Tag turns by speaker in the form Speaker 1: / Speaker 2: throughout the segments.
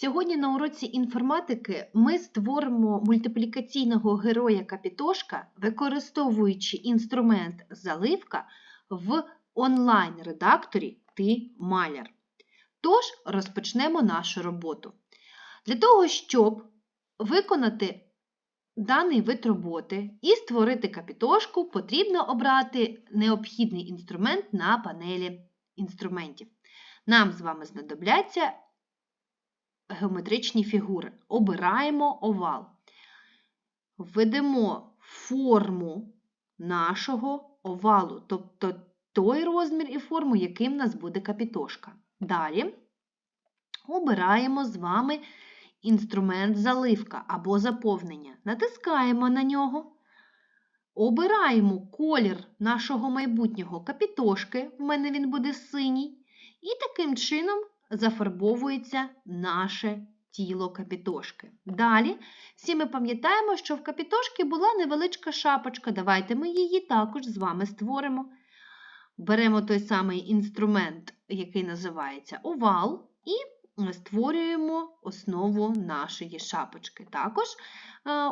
Speaker 1: Сьогодні на уроці інформатики ми створимо мультиплікаційного героя Капітошка, використовуючи інструмент заливка в онлайн-редакторі Ти Маляр. Тож розпочнемо нашу роботу. Для того, щоб виконати даний вид роботи і створити капітошку, потрібно обрати необхідний інструмент на панелі інструментів. Нам з вами знадобляться геометричні фігури. Обираємо овал. Введемо форму нашого овалу, тобто той розмір і форму, яким нас буде капітошка. Далі обираємо з вами інструмент заливка або заповнення. Натискаємо на нього. Обираємо колір нашого майбутнього капітошки, в мене він буде синій, і таким чином зафарбовується наше тіло капітошки. Далі всі ми пам'ятаємо, що в капітошки була невеличка шапочка. Давайте ми її також з вами створимо. Беремо той самий інструмент, який називається овал, і створюємо основу нашої шапочки. Також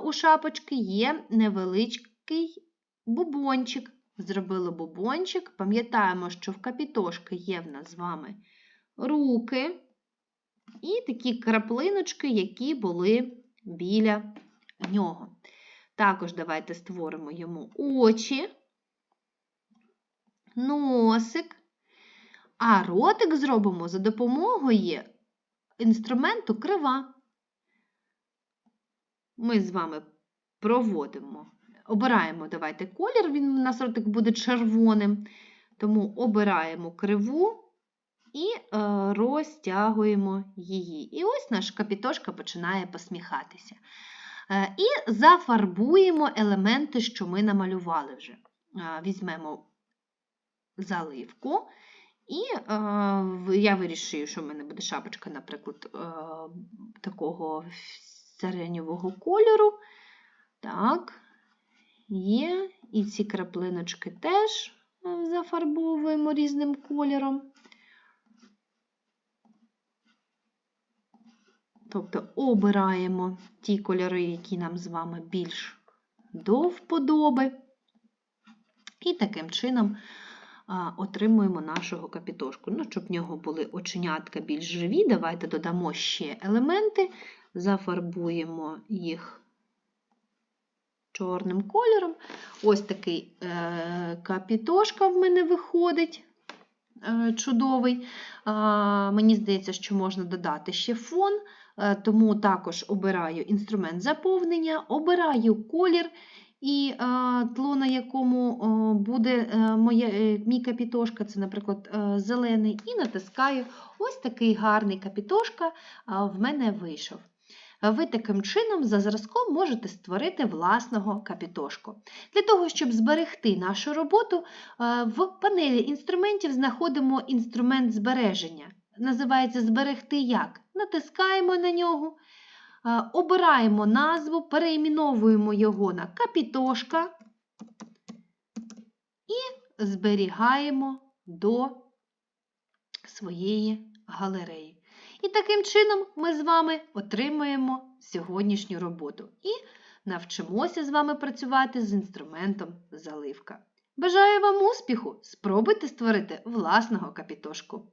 Speaker 1: у шапочки є невеличкий бубончик. Зробили бубончик. Пам'ятаємо, що в капітошки є в нас з вами руки і такі краплиночки, які були біля нього. Також давайте створимо йому очі, носик, а ротик зробимо за допомогою інструменту крива. Ми з вами проводимо, обираємо давайте колір, він у нас ротик буде червоним, тому обираємо криву і е, розтягуємо її. І ось наш капітошка починає посміхатися. Е, і зафарбуємо елементи, що ми намалювали вже. Е, візьмемо заливку. І е, я вирішую, що в мене буде шапочка, наприклад, е, такого сиреневого кольору. Так, є. І ці краплиночки теж зафарбовуємо різним кольором. Тобто обираємо ті кольори, які нам з вами більш до вподоби. І таким чином отримуємо нашого капітошку. Ну, Щоб в нього були оченятка більш живі, давайте додамо ще елементи, зафарбуємо їх чорним кольором. Ось такий е, капітошка в мене виходить. Е, чудовий. Мені здається, що можна додати ще фон. Е, тому також обираю інструмент заповнення, обираю колір і е, тло, на якому буде е, моя, мій капітошка, це, наприклад, зелений, і натискаю ось такий гарний капітошка в мене вийшов. Ви таким чином за зразком можете створити власного капітошку. Для того, щоб зберегти нашу роботу, в панелі інструментів знаходимо інструмент збереження називається Зберегти як. Натискаємо на нього, обираємо назву, переіменовуємо його на капітошка і зберігаємо до своєї галереї. І таким чином ми з вами отримуємо сьогоднішню роботу і навчимося з вами працювати з інструментом заливка. Бажаю вам успіху! Спробуйте створити власного капітошку.